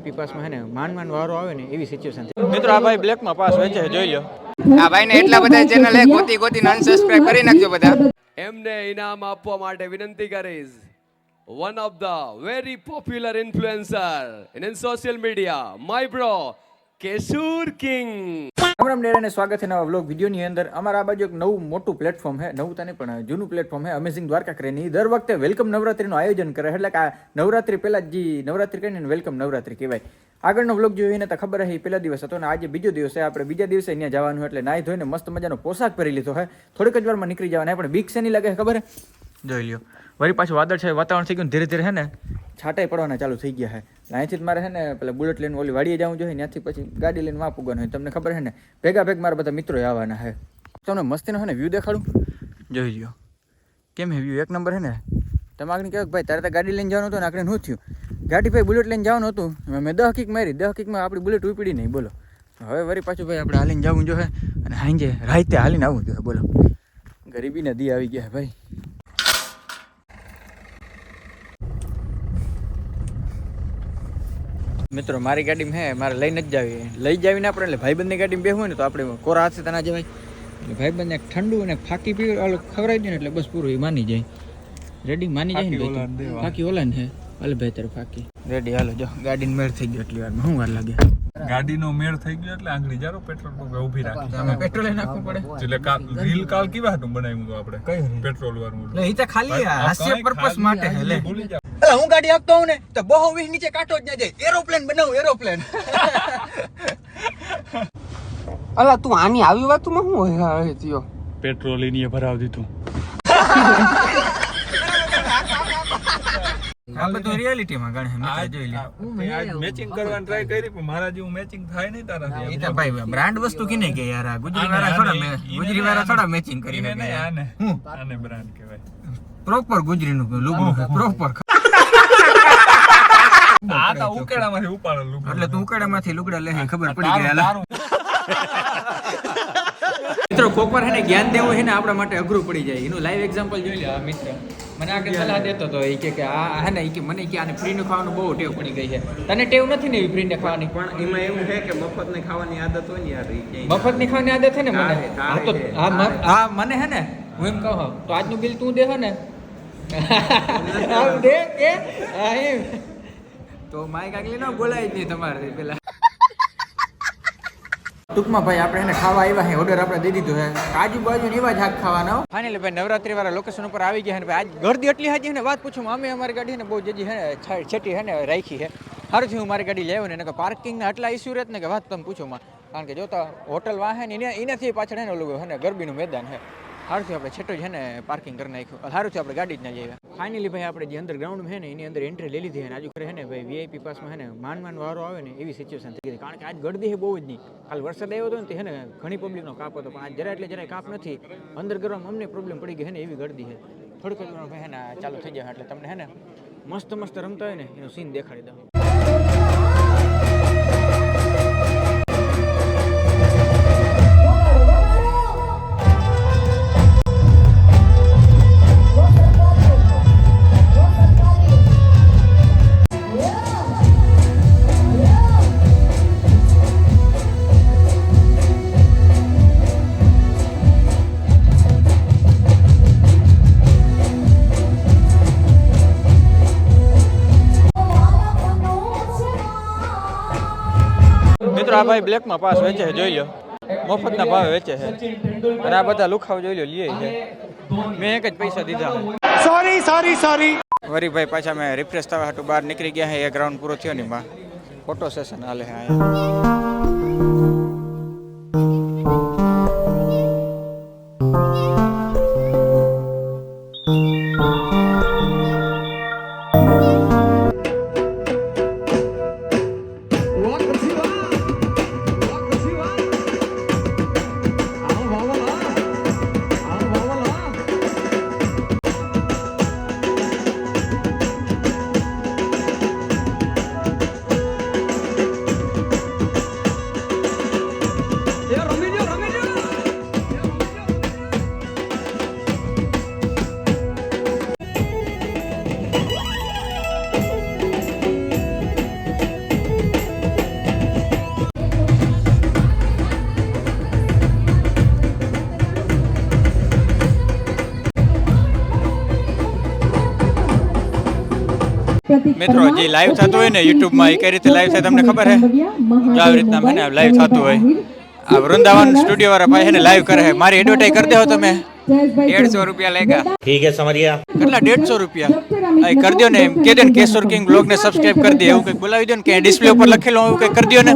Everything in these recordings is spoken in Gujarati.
પાસમાં હે ને માંડ માંડ વારો આવે ને એવી સિચ્યુએશન મિત્રો આ ભાઈ બ્લેકમાં પાસ હોય છે જોઈ લો. આ ભાઈને એટલા બધા ચેનલ હે ગોતી ગોતી અનસબસ્ક્રાઇબ કરી નાખજો બધા. એમને ઇનામ આપવા માટે વિનંતી કરીશ. One of the very popular influencer in social media my bro Keshur king. Ram ડેરાને સ્વાગત છે નવા વ્લોગ વિડીયોની અંદર. અમારા આ બાજુ એક નવું મોટું પ્લેટફોર્મ છે. નવું તને પણ જૂનું પ્લેટફોર્મ છે. અમેઝિંગ દ્વારકા કરીને દર વખતે વેલકમ નવરાત્રીનું આયોજન કરે એટલે કે આ નવરાત્રી પહેલાં જ જે નવરાત્રી કરીને વેલકમ નવરાત્રી કહેવાય. આગળનો વ્લોગ જોયો એને તો ખબર હે પહેલા દિવસ હતો અને આજે બીજો દિવસ છે. આપણે બીજા દિવસે અહીંયા જવાનું એટલે નાહી ધોઈને મસ્ત મજાનો પોશાક પહેરી લીધો છે. થોડીક જ વારમાં નીકળી જવાના પણ બીક શેની લાગે ખબર? જોઈ લ્યો. વળી પાછું વાદળ છે વાતાવરણ થઈ ગયું ધીરે ધીરે હે ને? છાંટાઈ પડવાના ચાલુ થઈ ગયા છે. અહીંથી જ મારે છે ને પેલા બુલેટ લઈને ઓલી વાડીએ જવું જોઈએ, ત્યાંથી પછી ગાડી લઈને વાં પૂગવાનું હોય. તમને ખબર છે ને, ભેગા ભેગ મારા બધા મિત્રો આવવાના છે. તમને મસ્તીનો છે ને વ્યૂ દેખાડું? જોઈ લ્યો. કેમ હે વ્યૂ એક નંબર છે ને. તમે આગળ કહેવાય ભાઈ, તારે તો ગાડી લઈને જવાનું હતું ને આગળ શું થયું? ગાડી ભાઈ બુલેટ લઈને જવાનું હતું. મેં દહ કિક મારી, દહ કિકમાં આપણી બુલેટ ઉપડી નહીં, બોલો. હવે વળી પાછું ભાઈ આપણે હાલીને જવું જોઈએ. અને હાંજે રાતે હાલીને આવવું જોઈએ, બોલો. ગરીબી નદી આવી ગયા ભાઈ. મિત્રો મારી ગાડીમાં હે મારે લઈને જ જાવી. લઈ જાવીને આપણે એટલે ભાઈબંધની ગાડીમાં બેહવું હોય ને તો આપણે કોરા હાથે તના જવાય. એટલે ભાઈબંધને ઠંડુ અને ફાકી પી ઓલું ખવડાવી દે ને એટલે બસ પૂરું એ માની જાય. રેડી માની જાય ને ફાકી ઓલા ને હે? હાલે ભાઈ તારે ફાકી. રેડી હાલો જો ગાડીને મેળ થઈ ગયો એટલી વારમાં. શું વાર લાગે? ગાડીનો મેળ થઈ ગયો એટલે આંગળી જારો પેટ્રોલ પંપે ઊભી રાખી. અમે પેટ્રોલ નાખવું પડે. એટલે કાલ રીલ કાલ કેવા હતું બનાવ્યું આપણે? કઈ પેટ્રોલ વાળું. એટલે એ તો ખાલી હાસ્ય પર્પસ માટે હે લે. એટલે હું ગાડી આપતો હું ને તો બહુ વીસ નીચે કાંટો જ ના જાય. એરોપ્લેન બનાવું એરોપ્લેન. અલા તું આની આવી વાતમાં શું હોય થયો? પેટ્રોલ એની ભરાવ દીધું. આ બધું રિયાલિટીમાં ગણે જોઈ લે મેચિંગ કરવાની ટ્રાય કરી પણ મારા જેવું મેચિંગ થાય નહીં એ તો ભાઈ બ્રાન્ડ વસ્તુ કિને કે યાર આ ગુજરી વાળા થોડા મે- ગુજરી વાળા થોડા મેચિંગ કરી. આને હું? આને બ્રાન્ડ કહેવાય. પ્રોપર ગુજરીનું લુગડું. પ્રોપર આ તો ઉકેડામાંથી ઉપાડેલું એટલે તું ઉકડામાંથી લુગડા લે ખબર પડી ગઈ મિત્રો કોકવાર હે ને જ્ઞાન દેવું હે ને આપણા માટે અઘરું પડી જાય. એનું લાઈવ એક્ઝામ્પલ જોઈ લે આ મિત્ર. મને આગળ સલાહ દેતો હતો એ કે કે આ હે ને ઈ કે મને કે આને ફ્રીનું ખાવાનું બહુ ટેવ પડી ગઈ છે. તને ટેવ નથી ને એવી ફ્રીને ખાવાની? પણ એમાં એવું છે કે મફત ને ખાવાની આદત હોય ને યાર ઈ મફતની. ખાવાની આદત છે ને મને? હા તો હા મને હે ને? હું એમ કહું તો આજનું બિલ તું દે હે ને? આમ દે. કે? તો માઈક આગલી ન બોલાય જ નહીં તમારે પેલા. ટૂંકમાં ભાઈ આપણે એને ખાવા આવ્યા છે ઓર્ડર આપણે દઈ દીધો છે આજુબાજુ એવા જ ખાવાના. ફાઇનલી ભાઈ નવરાત્રી વાળા લોકેશન ઉપર આવી ગયા ને ભાઈ આજ ગરદી એટલી હાજી ને વાત પૂછું અમે અમારી ગાડી ને બહુ જજી હે છેટી છે ને રાખી છે સારું હું મારી ગાડી લેવું ને એને પાર્કિંગના આટલા ઇસ્યુ રહેત ને કે વાત તમે પૂછો માં. કારણ કે જોતા હોટલ વાહે ને એને એનાથી પાછળ હે ને ઓલું છે ને ગરબીનું મેદાન છે સારું આપણે છેટો છે ને પાર્કિંગ કરી નાખ્યું. સારું આપણે ગાડી જ ના જઈએ ફાઇનલી ભાઈ આપણે જે અંદર ગ્રાઉન્ડ છે ને, એની અંદર એન્ટ્રી લઈ લીધી અને આજુ ખરે છે ને ભાઈ વીઆઈપી પાસમાં છે ને માંડ માન વારો આવે ને એવી સિચ્યુએશન થઈ ગઈ કારણ કે આજ ગળદી છે બહુ જ નહીં. કાલ વરસાદ આવ્યો હતો ને તે છે ને ઘણી પબ્લિકનો કાપ હતો, પણ આજ જરા એટલે જરાય કાપ નથી. અંદર કરવામાં અમને પ્રોબ્લેમ પડી ગઈ છે ને એવી ગળદી છે થોડીક ભાઈ ને ચાલુ થઈ જાય એટલે તમને છે ને મસ્ત મસ્ત રમતા હોય ને એનો સીન દેખાડી દઉં. આ ભાઈ બ્લેકમાં પાસ વેચે છે જોઈ લો. મફતના ભાવે વેચે છે. અને આ બધા લુખાવ જોઈ લો લે છે. મેં એક જ પૈસા દીધા સોરી સોરી સોરી વરી ભાઈ પાછા મેં રિફ્રેશ થવા હાટું બહાર નીકળી ગયા હે એ ગ્રાઉન્ડ પૂરો થયો ને માં ફોટો સેશન હાલે છે મિત્રો જે લાઈવ થતું હોય ને યુટ્યુબમાં એ કઈ રીતે લાઈવ થાય તમને ખબર હે? જો આવી રીતના મને લાઈવ થતું હોય. આ વૃંદાવન સ્ટુડિયો વાળા ભાઈ છે ને લાઈવ કરે છે મારી એડવર્ટાઈઝ કરી દેવો તમે. દેડસો રૂપિયા લેગા. કેટલા? દેડસો રૂપિયા. આ કરી દો ને એમ. કે દો ને કેશોર કિંગ બ્લોગ ને સબસ્ક્રાઇબ કરી દે એવું કંઈક બોલાવી દો ને કે ડિસ્પ્લે ઉપર લખેલું એવું કંઈક કરી દો ને.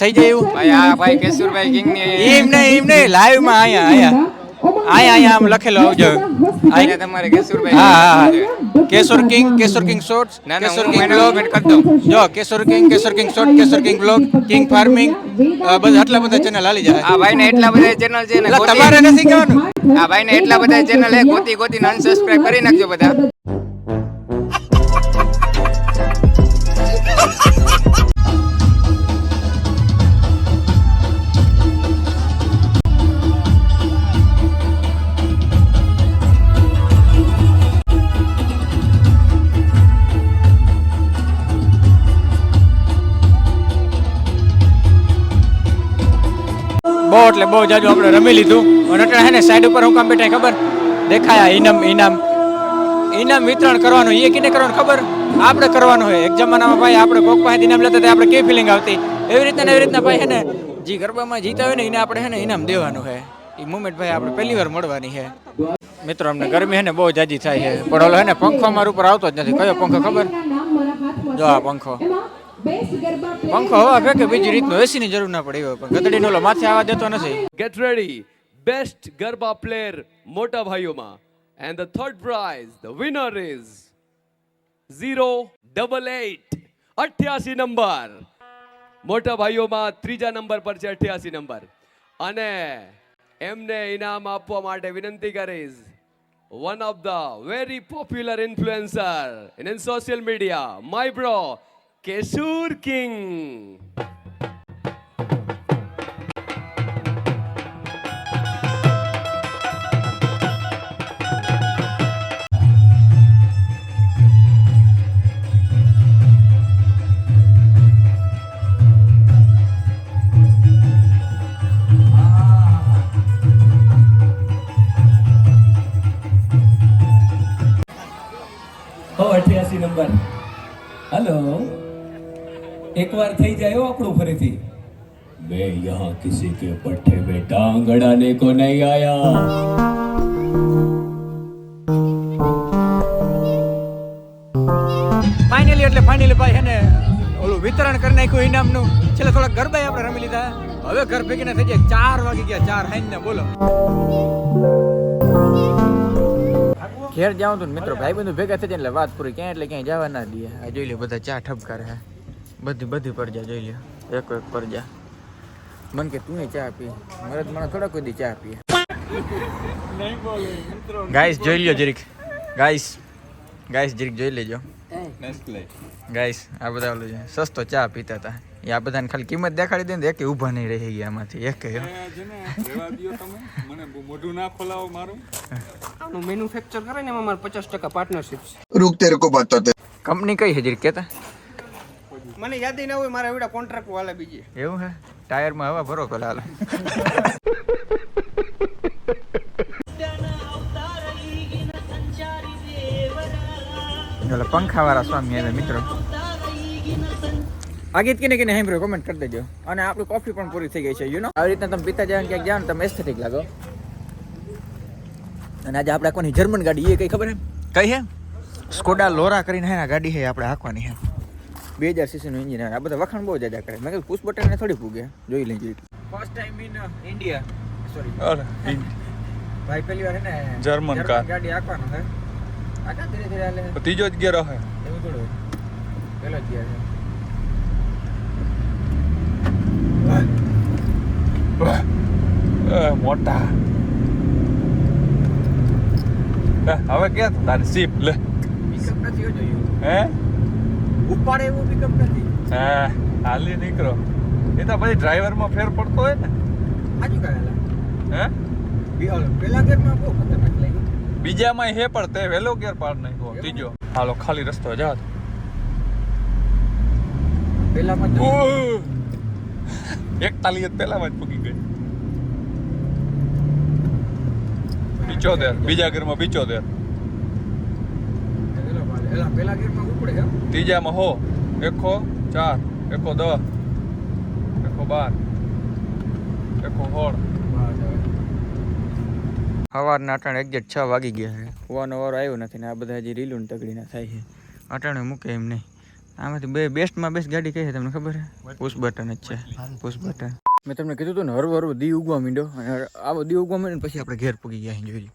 થઈ જાય એવું. ભાઈ આ ભાઈ કેશુરભાઈ કિંગની એમ નહીં એમ નહીં લાઈવમાં અહીંયા અહીંયા અહીંયા અહીંયા આમ લખેલો આવજો. અહીંયા તમારે કેશુરભાઈ હા હા હા. King Keshur king shorts. Keshor king vlog જો Keshor king Keshur king short Keshur king vlog king farming બધા આટલા બધા ચેનલ હાલી જાય. આ ભાઈ ને એટલા બધા ચેનલ છે ને તમારે નથી કહેવાનું આ ભાઈ ને એટલા બધા ચેનલ હે ગોતી ગોતી અનસબસ્ક્રાઇબ કરી નાખજો બધા. એટલે બહુ જાજુ આપણે રમી લીધું. અને અટાણે હે ને સાઈડ ઉપર હું કામ બેઠા, ખબર? દેખાયા ઇનામ ઇનામ ઇનામ વિતરણ કરવાનું એ કીને કરવાનું, ખબર? આપણે કરવાનું હોય એક જમાનામાં ભાઈ આપણે કોક પાસે ઇનામ લેતા આપણે કેવી ફિલિંગ આવતી? એવી રીતના એવી રીતના ભાઈ હે ને, જે ગરબામાં જીતા હોય ને એને આપણે હે ઇનામ દેવાનું છે એ મુમેન્ટ ભાઈ આપણે પહેલી વાર મળવાની હે. મિત્રો, અમને ગરમી હે ને બહુ જાજી થાય છે પણ ઓલો હે ને પંખો અમારા ઉપર આવતો જ નથી. કયો પંખો ખબર? જો આ પંખો. પંખો હવા ફેંકે બીજી રીતનું એસીની જરૂર ના પડે એવો પણ ગદડીનો ઓલો માથે આવવા દેતો નથી. Get ready best garba player મોટા ભાઈઓમાં. And the third prize the winner is zero double eight અઠ્યાસી નંબર. મોટા ભાઈઓમાં ત્રીજા નંબર પર છે અઠ્યાસી નંબર. અને એમને ઇનામ આપવા માટે વિનંતી કરીશ one of the very popular influencer in social media my bro Keshur king એકવાર થઈ જાય હો આપણું ફરીથી मैं यहाँ किसी के पट्टे में टांग अड़ाने को नहीं आया ફાઇનલી એટલે ફાઇનલી ભાઈ હે ને ઓલું વિતરણ કરી નાખ્યું ઇનામનું છેલ્લે થોડા ગરબા આપણે રમી લીધા હવે ઘર ભેગીને થઈ જાય ચાર વાગી ગયા ચાર હાઈન ને બોલો ઘેર જાઉં તો મિત્રો ભાઈ બંધુ ભેગા થઈ જાય એટલે વાત પૂરી ક્યાં એટલે ક્યાંય જવા ના દે આ જોઈ લે બધા ચા ઠપકાર હે બધી બધી પડજા જોઈ લ્યો. એક એક પડજા મને કે તું ચા પી. મારે મને થોડા કોઈ ચા પીએ. ગાઈસ જોઈ લ્યો જરીક. ગાઈસ ગાઈસ જરીક જોઈ લેજો. ગાઈસ આ બધા ઓલું છે. સસ્તો ચા પીતા હતા. એ આ બધાને ખાલી કિંમત દેખાડી દે ને એક ઊભા નહીં રહી ગયા આમાંથી. એક મને મોઢું ના ખોલાવો મારું મેન્યુફેક્ચર કરે ને એમાં મારે પચાસ ટકા પાર્ટનરશિપ છે રૂક તેરે કો કંપની કઈ હજી કેતા? મને યાદ ના હોય મારા એવડા કોન્ટ્રાક્ટ વાળા બીજે. એવું હે? ટાયરમાં હવા ભરો પેલા હાલ પંખા વાળા સ્વામી આવે મિત્રો. આ ગીત કિને કિને સાંભળ્યો કોમેન્ટ કરી દેજો. અને આપણી કોફી પણ પૂરી થઈ ગઈ છે યુ નો આવી રીતના તમે પીતા જાય ક્યાંક જાઓ ને તમે એસ્થેટિક લાગો. અને આજે આપણે આખવાની જર્મન ગાડી એ કઈ ખબર હે કઈ હે? સ્કોડા લોરા કરીને હે ગાડી હે આપણે હાંકવાની હે. બે હજાર સીસીનું એન્જિન આ બધા વખાણ બહુ જાજા કરે. મેં કીધું પુશ બટન ને થોડી પૂગે જોઈ લેજે. First time in India sorry ભાઈ પહેલી વાર હે ને જર્મન કાર. ગાડી હાંકવાનું હે આકા ધીરે ધીરે હાલે? ત્રીજો જ ગેર હે એવું થોડું. પેલો જ ગેર મોટા. હવે ક્યાં તું? તારી સીપ લે. પિકઅપ નથી હો જોયું હે? ઉપાડે એવું પિકઅપ નથી હા હાલી નીકળો. એ તો ભાઈ ડ્રાઈવરમાં ફેર પડતો હોય ને. આજુ કરેલા હે? પેલા ગેરમાં બહુ ખતરનાક લાગી બીજામાં હે પણ તે વેલો ગેર પાડ નાખ્યો ત્રીજો. હાલો ખાલી રસ્તો જા. પેલામાં એક એકતાલીસ જ પહેલામાં જ પૂકી ગઈ. પિચોતેર. બીજા ઘરમાં પિચોતેર. પેલો. પેલા ગેરમાં ઉપડે એમ. ત્રીજામાં હો. એકો ચાર એકો દસ એકો બાર એકો હોળ સવારના અટાણે એક્ઝેક્ટ છ વાગી ગયા છે. હોવાનો વારો આવ્યો નથી ને આ બધા હજી રીલું ને તગડીના થાય છે. અટાણે મૂકે એમ નહીં. આમાંથી બે બેસ્ટમાં બેસ્ટ ગાડી કઈ છે તમને ખબર છે? પુશ બટન જ છે. પુશ બટન મેં તમને કીધું હતું ને હરવો હરવો દી ઉગવા માંડ્યો. અને આવો દી ઉગવા માંડ્યો પછી આપણે ઘેર પૂગી ગયા અહીં જોઈ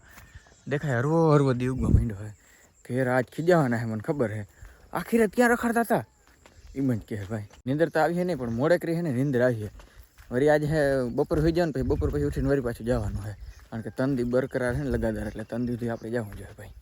દેખાય હરવો હરવો દી ઉગવા માંડ્યો હોય. ઘેર આજ ખીજાવાના છે મને ખબર છે આખી રાત ક્યાં રખડતા હતા? એમ જ કહે, ભાઈ, નિંદર તો આવી છે નહીં, પણ મોડે કરી છે ને, નિંદર આવી છે વળી આજે હે, બપોર હોઈ જવાનું પછી બપોર પછી ઉઠીને વળી પાછું જવાનું છે કારણ કે તંદી બરકરાર છે ને લગાતાર એટલે તંદીથી આપણે જવું જોઈએ, ભાઈ.